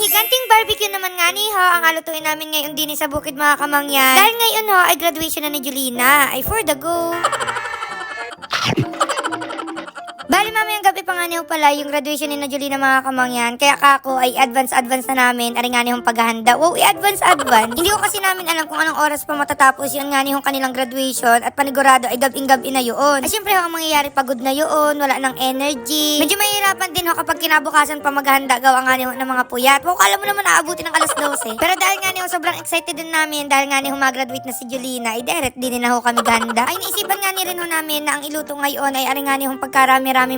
higanting barbecue naman nga ni ho ang alutuin namin ngayon din sa bukid mga kamangyan. Dahil ngayon ho ay graduation na ni Julina. Ay for the go. Bali mamayang gabi pa nga niyo pala yung graduation ni na mga kamangyan. Kaya kako ay advance-advance na namin. Ari nga niyong paghahanda. Wow, i-advance-advance. Hindi ko kasi namin alam kung anong oras pa matatapos yun nga niyong kanilang graduation. At panigurado ay gabing-gabi na yun. At syempre ang mangyayari pagod na yun. Wala ng energy. Medyo mahirapan din ho kapag kinabukasan pa maghahanda. Gawa nga niyo ng mga puyat. Wow, kala mo naman aabuti ng alas 12. Pero dahil nga niyo sobrang excited din namin. Dahil nga niyo mag-graduate na si Julina. Ay direct din na ho kami ganda. Ay naisipan nga ni rin ho namin na ang iluto ngayon ay ari nga niyong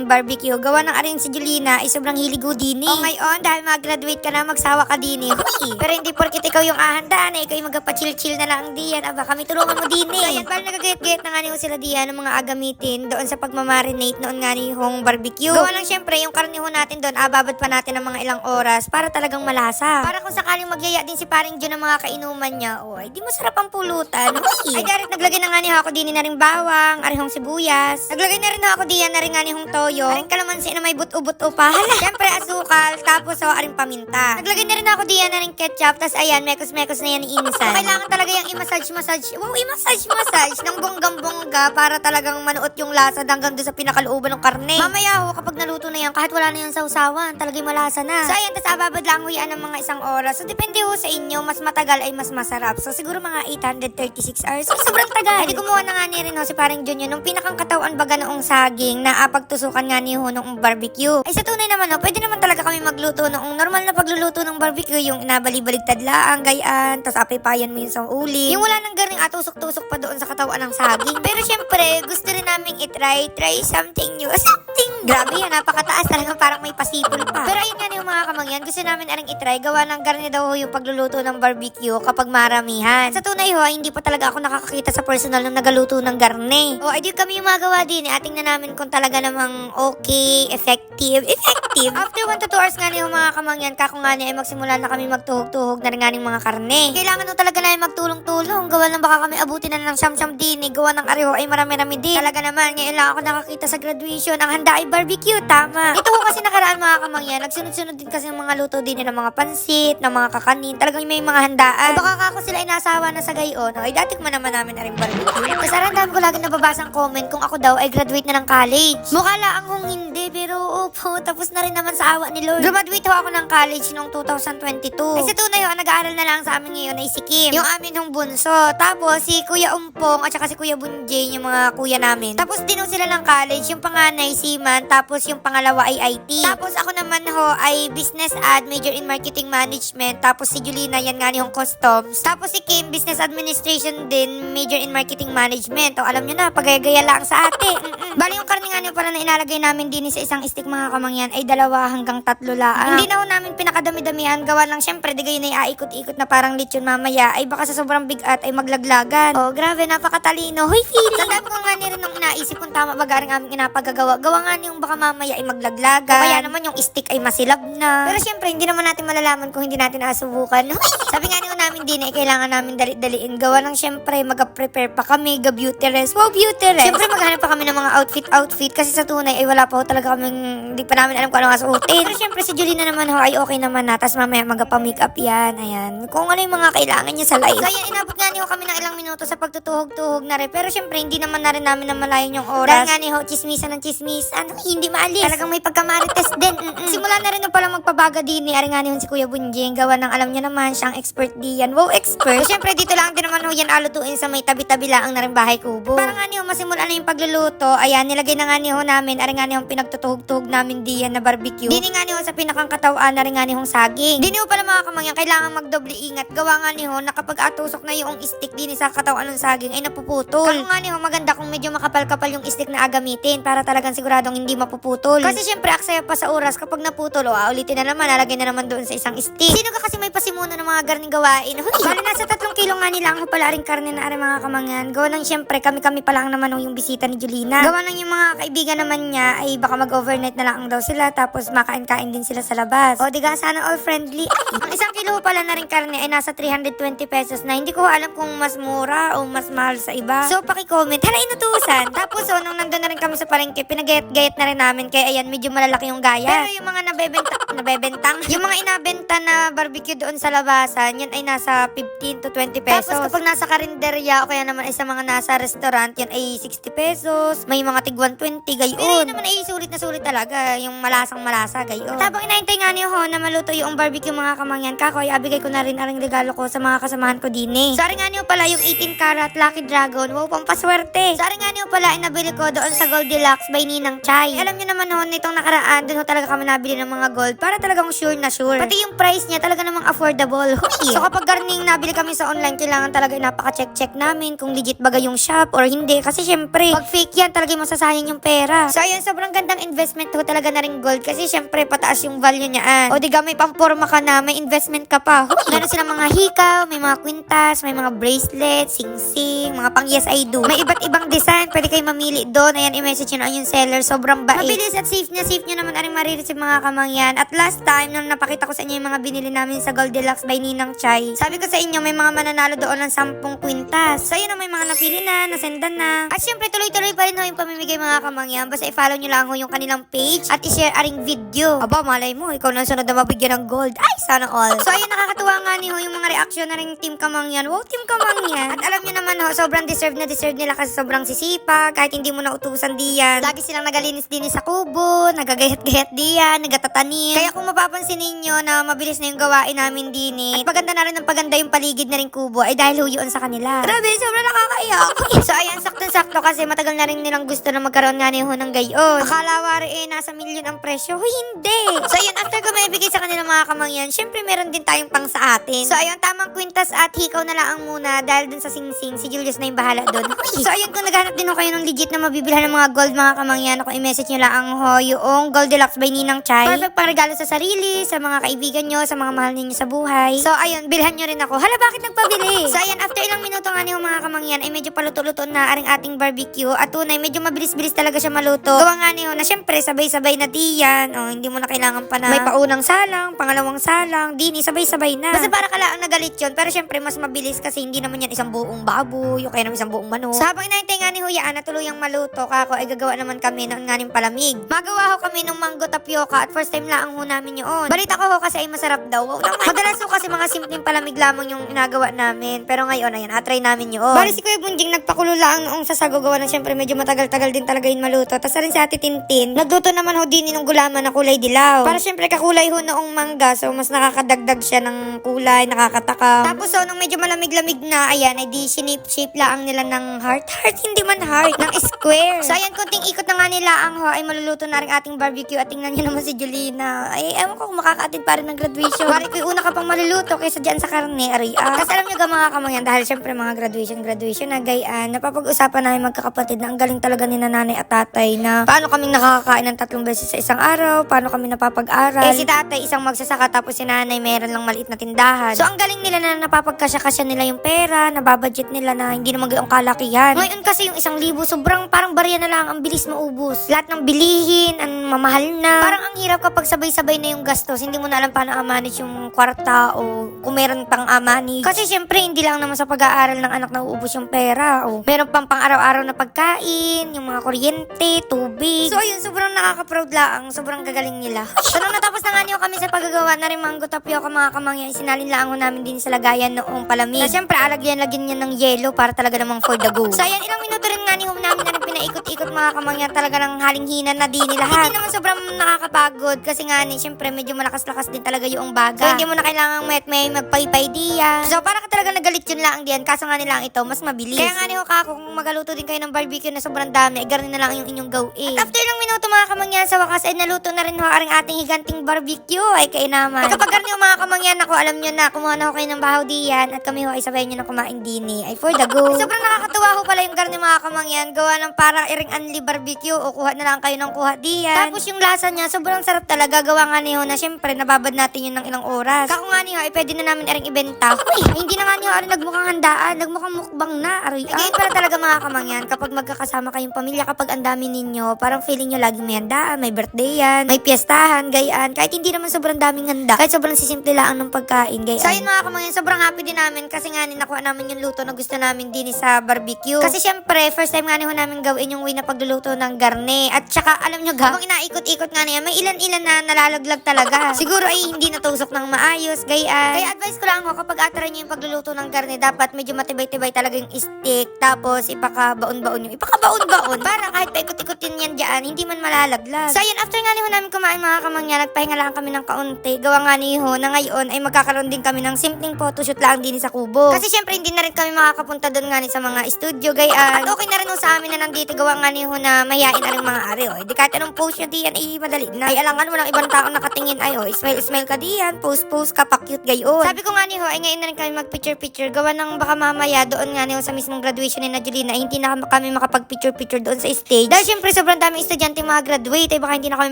pagkarami-raming barbecue. Gawa ng aring si Julina ay sobrang hiligo dini. O ngayon, dahil mag-graduate ka na, magsawa ka dini. Huy! Pero hindi porkit ikaw yung ahandaan, eh, ikaw yung magpa-chill-chill na lang diyan. Aba, kami tulungan mo dini. So, ayan, parang nagagayat-gayat na nga niyo sila diyan ng mga agamitin doon sa pagmamarinate noon nga niyong barbecue. Gawa lang syempre, yung karniho natin doon, ababad pa natin ng mga ilang oras para talagang malasa. Para kung sakaling magyaya din si paring Jun ng mga kainuman niya, o ay di masarap ang pulutan. Huy! Ay, direct naglagay na nga niyo ako din na ring bawang, arihong sibuyas. Naglagay na rin ako diyan na rin nga niyong toyo. Aring kalamansi na may buto-buto pa. Hala. Siyempre, asukal. Tapos, so, aring paminta. Naglagay na rin ako diyan na ring ketchup. Tapos, ayan, mekos-mekos na yan ni Insan. Kailangan talaga yung i-massage-massage. Wow, i-massage-massage ng bonggam-bongga para talagang manuot yung lasa hanggang doon sa pinakalooban ng karne. Mamaya ho, kapag naluto na yan, kahit wala na yung sausawan, talagang malasa na. So, ayan, tapos ababad lang ho yan ng mga isang oras. So, depende ho sa inyo. Mas matagal ay mas masarap. So, siguro mga 836 hours. So, sobrang tagal. Ay, di kumuha na nga ni rin ho si parang Jun yun. Nung pinakang katawan baga noong saging na apagtusukan nga ni ho barbecue. Ay, sa tunay naman ho, pwede naman talaga kami magluto noong normal na pagluluto ng barbecue. Yung inabali-baligtad laang, gayaan, tapos apipayan mo yung sa uli. Yung wala nang garing atusok-tusok pa doon sa katawan ng saging. Pero syempre, gusto rin namin itry, try something new. Something Grabe yan, napakataas talagang parang may pasipol pa. Pero ayun nga yung mga kamangyan, gusto namin aring itry. Gawa ng garni daw ho yung pagluluto ng barbecue kapag maramihan. Sa tunay ho, hindi pa talaga ako nakakakita sa personal ng nagaluto ng garni. O, ay di kami yung magawa din. Eh. Ating na namin kung talaga namang okay, effective, effective. After 1 to 2 hours nga niyo mga kamangyan, kako nga niya ay magsimula na kami magtuhog-tuhog na rin nga ng mga karne. Kailangan ho talaga na magtulong-tulong. Gawa ng baka kami abutin na ng siyam-siyam din. Eh. Gawa ng ariho ay marami-rami din. Talaga naman, ngayon lang ako nakakita sa graduation. Ang handa ay barbecue, tama. Ito ko kasi nakaraan mga kamangyan, nagsunod-sunod din kasi ng mga luto din ng mga pansit, ng mga kakanin. Talagang may mga handaan. O baka kako sila ay nasawa na sa gayon. O, ay dati man naman namin na rin barbecue. Kasi ang dami ko lagi nababasang comment kung ako daw ay graduate na ng college. Mukha lang kung hindi, pero opo, tapos na rin naman sa awa ni Lord. Graduate ako ng college noong 2022. Ay sa tunay ang nag-aaral na lang sa amin ngayon ay si Kim. Yung amin hong bunso. Tapos si Kuya Umpong at saka si Kuya Bunjay, yung mga kuya namin. Tapos din ho sila ng college. Yung panganay, si Man. Tapos yung pangalawa ay IT. Tapos ako naman ho ay business ad, major in marketing management. Tapos si Julina, yan nga yung customs. Tapos si Kim, business administration din, major in marketing management. O alam nyo na, pagayagaya lang sa ate. Mm-mm. Bali yung karne nga niyo pala na inalagay namin din sa isang stick mga kamangyan ay dalawa hanggang tatlo lang. Hindi na ho namin pinakadami-damihan. Gawa lang syempre, di gayon ay aikot-ikot na parang lechon mamaya. Ay baka sa sobrang bigat ay maglaglagan. Oh, grabe, napakatalino. Hoy, feeling. Tandaan ko nga ni rin nung naisip kung tama ba garing aming inapagagawa. Gawa nga niyong baka mamaya ay maglaglagan. O kaya naman yung stick ay masilab na. Pero syempre, hindi naman natin malalaman kung hindi natin nasubukan. Hoy, sabi nga niyo namin din eh, kailangan namin dali-daliin. Gawa ng syempre, mag-prepare pa kami, ga-beauty rest. Wow, beauty rest. Syempre, maghanap pa kami ng mga outfit-outfit kasi sa tunay ay wala pa ho talaga kaming, hindi pa namin alam kung ano nga suotin. Pero syempre, si Julina naman ho ay okay naman na. Tapos mamaya magpa-makeup yan. Ayan. Kung ano yung mga kailangan niya sa life. So, ayan, inabot nga niyo kami ng ilang minuto sa pagtutuhog-tuhog na rin. Pero syempre, hindi naman na rin namin namalayan yung oras. Dahil nga ni ho, chismisan ng chismisan. Ano, hindi maalis. Talagang may pagkamarites din. Mm-mm. Simula na rin ho pala magpabaga din ni Ari nga ni ho si Kuya Bunjing. Gawa ng alam niya naman, siyang expert diyan. Wow, expert. So, syempre, dito lang din naman ho yan alutuin sa may tabi-tabi lang na rin bahay kubo. Para nga ni ho, masimula na yung pagluluto. Ayan, nilagay na nga ni ho namin. Ari nga ni ho, pinagtutuhog-tuhog namin diyan na barbecue. Dini nga ni ho sa pinakang katawan na rin nga ni hong saging. Dini ho pala mga kamangyan, kailangan magdoble ingat. Gawa nga ni ho, na kapag atusok na yung stick din sa katawan ng saging ay napuputol. Kako nga ni ho, maganda kung medyo makapal-kapal yung stick na agamitin para talagang siguradong hindi mapuputol. Kasi syempre, aksaya pa sa oras kapag naputol, o ulitin na naman, lalagay na naman doon sa isang stick. Sino ka kasi may pasimuno ng mga garning gawain? Huy, bali nasa tatlong kilo nga nila ang pala rin karne na ari mga kamangyan. Gawa nang syempre, kami-kami pa lang naman yung bisita ni Julina. Gawa nang yung mga kaibigan naman niya ay baka mag-overnight na lang daw sila tapos makain-kain din sila sa labas. O diga, sana all friendly. Ang isang kilo pala na rin karne ay nasa 320 pesos na hindi ko alam kung mas mura o mas mahal sa iba. So, paki-comment. Hala, inutusan. Tapos, so, nung nandun na rin kami sa palengke, pinagayat-gayat na rin namin. Kaya, ayan, medyo malalaki yung gaya. Pero yung mga nabebenta, nabebentang, yung mga inabenta na barbecue doon sa labasan, yan ay nasa 15 to 20 pesos. Tapos, kapag nasa karinderya o kaya naman ay sa mga nasa restaurant, yan ay 60 pesos. May mga tig 120, gayon. Pero yun naman ay sulit na sulit talaga. Yung malasang malasa, gayon. Habang inaintay nga niyo ho na maluto yung barbecue mga kamangyan, kakoy, abigay ko na rin ang regalo ko sa mga kasamahan ko din eh. Sorry nga niyo pala yung 18 karat Lucky Dragon. Wow, pampaswerte. Sorry nga niyo pala ay nabili ko doon sa Goldilocks by Ninang Chai. Alam niyo naman ho, nitong nakaraan, doon ho talaga kami nabili ng mga gold para talagang sure na sure. Pati yung price niya talaga namang affordable. Huy. So kapag garning nabili kami sa online, kailangan talaga napaka-check-check namin kung legit baga yung shop or hindi. Kasi syempre, pag fake yan, talaga masasayang yung pera. So ayun, sobrang gandang investment ho talaga na rin gold kasi syempre pataas yung value niyan. O diga may pamporma ka na, may investment ka pa. Meron silang mga hikaw, may mga kwintas, may mga bracelet, sing-sing, mga pang yes I do. May iba't ibang design, pwede kayo mamili doon. Ayan, i-message nyo na yung seller. Sobrang bait. Mabilis at safe na safe nyo naman aring marireceive mga kamangyan. At last time, nung napakita ko sa inyo yung mga binili namin sa Goldilocks by Ninang Chai, sabi ko sa inyo, may mga mananalo doon ng 10 kwintas. So, yun, may mga napili na, nasendan na. At syempre, tuloy-tuloy pa rin ho yung pamimigay mga kamangyan. Basta i-follow nyo lang ho yung kanilang page at i-share aring video. Aba, malay mo, ikaw na sunod na mabigyan ng gold. Ay, sana all. So, ayun, nakakatuwa nga ni ho yung mga reaksyon na rin Team Kamangyan. Wow, Team Kamangyan. At alam nyo naman ho, sobrang deserve na deserve nila kasi sobrang sisipag. Kahit hindi mo na utusan diyan. Lagi silang nagalinis-dinis sa kubo, nagagayat-gayat diyan, nagatatanim. Kaya kung mapapansin ninyo na mabilis na yung gawain namin din eh. At paganda na rin ng paganda yung paligid na rin kubo ay dahil ho yun sa kanila. Grabe, sobrang nakakaiyak. so ayan, sakto-sakto kasi matagal na rin nilang gusto na magkaroon nga niyo ng gayon. Akala wari eh, nasa milyon ang presyo. Huy, hindi. So ayun, after ko maibigay sa kanila mga kamangyan, syempre meron din tayong pang sa atin. So ayun, tamang kwintas at hikaw na lang ang muna dahil dun sa sing-sing, si Julius na yung bahala dun. so ayun, kung naghanap din ho kayo ng legit na mabibilhan ng mga gold mga kamangyan, ako i-message nyo lang ho yung Goldilocks by Ninang Chai. Perfect pang regalo sa sarili, sa mga kaibigan nyo, sa mga mahal ninyo sa buhay. So ayun, bilhan nyo rin ako. Hala, bakit nagpabili? so ayun, after ilang minuto nga niyo mga kamangyan, ay medyo paluto-luto na aring ating barbecue. At tunay, medyo mabilis-bilis talaga siya maluto. Gawa nga niyo na syempre, sabay-sabay na diyan. Oh, hindi mo na kailangan pa na may paunang salang, pangalawang salang, dini, sabay-sabay na. Basta para kala ang nagalit yun. Pero syempre, mas mabilis kasi hindi naman yan isang buong baboy o kaya naman isang buong manok. So habang inaintay nga ni Huyaan na tuluyang maluto, kako ay gagawa naman kami ng nga ng palamig. Magawa ho kami ng mango tapioca at first time lang ho namin yun. Balita ko ho kasi ay masarap daw. Madalas ho kasi mga simpleng palamig lamang yung inagawa namin. Pero ngayon, ayan, atry namin yun. Bali si Kuya Bunjing nagpakulo lang noong sa sagogawa na syempre medyo matagal-tagal din talaga yung maluto. Tapos rin si Ate Tintin, nagluto naman ho din ng gulaman na kulay dilaw. Para syempre kakulay ho noong mangga, so mas nakakadagdag siya ng kulay, nakakatakam. Tapos so, nung medyo malamig-lamig na, ayan, ay di shape-shape lang nila ng heart. Heart, hindi man heart, ng square. So ayan, konting ikot na nga nila ang ho, ay maluluto na rin ating barbecue. At tingnan nyo naman si Julina. Ay, ewan ko kung makakaatid pa rin ng graduation. Pari ko una ka pang maluluto kaysa dyan sa karne, aray ah. Kasi alam nyo ga mga kamangyan, dahil syempre mga graduation, graduation na gayaan, napapag-usapan namin magkakapatid na ang galing talaga ni nanay at tatay na paano kaming nakakakain ng tatlong beses sa isang araw, paano kami napapag-aral. Eh si tatay isang magsasaka tapos si nanay meron lang maliit na tindahan. So ang galing nila na napapagkasya-kasya nila yung pera, nababudget nila na hindi naman gayong kalakihan. Ngayon kasi yung isang libo, sobrang parang barya na lang, ang bilis maubos. Lahat ng bilihin, ang mamahal na. Parang ang hirap kapag sabay-sabay na yung gastos, hindi mo na alam paano amanage yung kwarta o kung meron pang amanage. Kasi syempre, hindi lang naman sa pag-aaral ng anak na uubos yung pera. O meron pang pang-araw-araw na pagkain, yung mga kuryente, tubig. So ayun, sobrang nakaka-proud lang, sobrang gagaling nila. so nung natapos na nga niyo kami sa paggagawa na rin mango tapioca mga kamangyan, sinalin lang ho namin din sa lagayan noong palamig. So syempre, alagyan-lagyan niya ng yelo para talaga namang for the go. So ayan, ilang minuto rin nga ni home namin na rin pinaikot-ikot mga kamangyan talaga ng halinghinan na din lahat. Hindi naman sobrang nakakapagod kasi nga ni, medyo malakas-lakas din talaga yung baga. So hindi mo na kailangan met may magpaypay diyan. So para ka talaga nagalit yun lang diyan kaso nga nila ito mas mabilis. Kaya nga ni Hokako kung magaluto din kayo ng barbecue na sobrang dami, igarin na lang yung inyong gawin. At after ng minuto mga kamangyan sa wakas ay naluto na rin ho aring ating higanting barbecue ay kainaman. At kapag yung mga kamangyan ako, alam nyo na kumuha na ho kayo ng bahaw diyan at kami ho ay sabay nyo na kumain dini ay for the go. Sobrang nakakatuwa ho pala yung garni mga kamangyan gawa ng parang iring anli barbecue o kuha na lang kayo ng kuha diyan. Tapos yung lasa niya sobrang sarap talaga gawa nga niyo na syempre nababad natin yun ng ilang oras. Kako nga niyo ay pwede na namin iring ibenta. Uy, ay, hindi na nga niyo aring nagmukhang handaan, nagmukhang mukbang na. Aroy, ah. Ganyan pala talaga mga kamangyan kapag magkakasama kayong pamilya kapag ang dami ninyo. nyo, parang feeling nyo lagi may handaan, may birthday yan, may piyestahan, gayaan. Kahit hindi naman sobrang daming handa, kahit sobrang sisimple lang ng pagkain, gayaan. So ayun mga kamangyan, sobrang happy din namin kasi nga ni nakuha namin yung luto na gusto namin din sa barbecue. Kasi syempre, first time nga ni namin gawin yung way na pagluluto ng garne. At saka, alam nyo ga, habang inaikot-ikot nga niya, may ilan-ilan na nalalaglag talaga. Siguro ay hindi natusok ng maayos, gayaan. Kaya advice ko lang ho, kapag atara nyo yung pagluluto ng garne, dapat medyo matibay-tibay talaga yung stick. Tapos, ipakabaon-baon yung ipakabaon-baon. Para kahit paikot-ikotin yan dyan, hindi man malalaglag. So ayun, after nga ni ho namin kumain mga kamangyan, nagpahinga lang kami ng kaunti. Gawa nga ni ho na ngayon ay magkakaroon din kami ng simpleng photoshoot lang din sa kubo. Kasi syempre hindi na rin kami makakapunta doon nga ni sa mga studio, gayaan. At okay na rin ho sa amin na nandito gawa nga ni ho na mayain na rin mga ari. Oh. Di kahit anong post nyo diyan, ay madali na. Ay alangan mo ng ibang tao nakatingin. Ay oh, smile smile ka diyan, post post ka pa cute gayon. Sabi ko nga ni ho, ay ngayon na rin kami mag picture picture. Gawa ng baka mamaya doon nga ni ho sa mismong graduation ni na Julina, ay hindi na kami makapag picture picture doon sa stage. Dahil syempre sobrang daming estudyante mga graduate, ay baka hindi na kami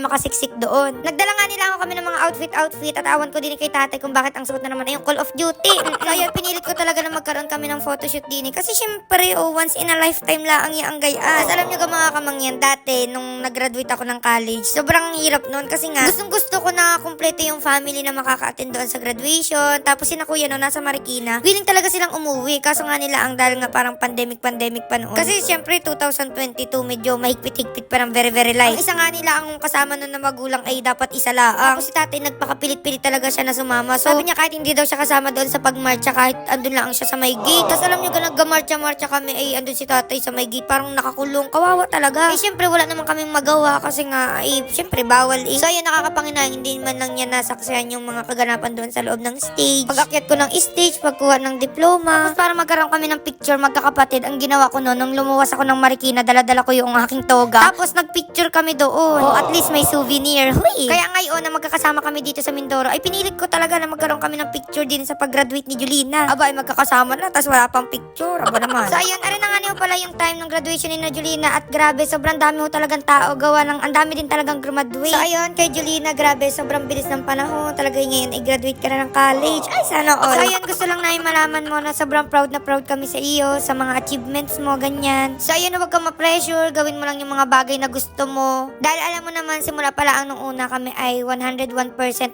makasiksik doon. Nagdala nga nila ako kami ng mga outfit outfit at awan ko din kay tatay kung bakit ang suot na naman ay yung Call of Duty. So pinilit ko talaga na magkaroon kami ng photoshoot din eh. Kasi syempre, oh, once in a lifetime lang ang ang gayaan. Alam nyo ka mga kamangyan, dati nung nag-graduate ako ng college, sobrang hirap noon kasi nga, gustong gusto ko na kumpleto yung family na makaka-attend doon sa graduation. Tapos sina kuya no, nasa Marikina, willing talaga silang umuwi. Kaso nga nila ang dahil nga parang pandemic-pandemic pa noon. Kasi syempre, 2022, medyo mahigpit-higpit pa ng very very light. Ang isa nga nila ang kasama nun na magulang ay dapat isa lang. Tapos si tatay nagpakapilit-pilit talaga siya na sumama. So, sabi niya kahit hindi daw siya kasama doon sa pagmarcha, kahit andun lang siya sa may gate. Tapos alam niyo, naggamarcha-marcha kami, ay andun si tatay sa may gate, parang nakakulong. Kawawa talaga. Eh, syempre, wala naman kaming magawa kasi nga, ay, syempre, bawal eh. So, ayun, nakakapanginay, hindi man lang niya nasaksihan yung mga kaganapan doon sa loob ng stage. Pag-akyat ko ng stage, pagkuha ng diploma. Tapos para magkaroon kami ng picture, magkakapatid, ang ginawa ko noon, nung lumuwas ako ng Marikina, dala-dala ko yung aking toga. Tapos, nagpicture kami doon. O, at least may souvenir. Huy! Kaya ngayon, na magkakasama kami dito sa Mindoro, ay pinilit ko talaga na magkaroon kami ng picture din sa pag-graduate ni Julina. Aba, ay magkakasama na, tapos wala pang picture. Aba naman. so, ayun, arin na nga niyo pala yung time ng graduation ni na Julina at grabe, sobrang dami ho talagang tao. Gawa ng, ang dami din talagang graduate. So, ayun, kay Julina, grabe, sobrang bilis ng panahon. Talaga ngayon, ay graduate ka na ng college. Ay, sana all. So, ayun, gusto lang namin malaman mo na sobrang proud na proud kami sa iyo, sa mga achievements mo, ganyan. So, ayun, huwag kang ma-pressure. Gawin mo lang yung mga bagay na gusto mo. Dahil alam mo naman, simula pa lang nung una kami ay 101%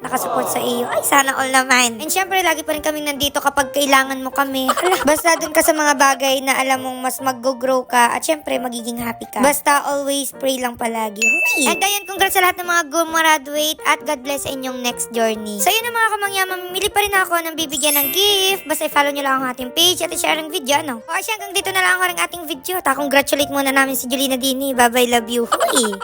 nakasupport sa iyo. Ay, sana all naman. And syempre, lagi pa rin kaming nandito kapag kailangan mo kami. Basta dun ka sa mga bagay na alam mong mas mag-grow ka at syempre, magiging happy ka. Basta always pray lang palagi. Huy! And ayun, congrats sa lahat ng mga gumraduate at God bless sa inyong next journey. So, yun ang mga kamangya, mamimili pa rin ako ng bibigyan ng gift. Basta i-follow nyo lang ang ating page at i-share ang video, no? O, asya, hanggang dito na lang ako rin ating video. Ta, congratulate muna namin si Julina Dini. Bye-bye, love you. Huy!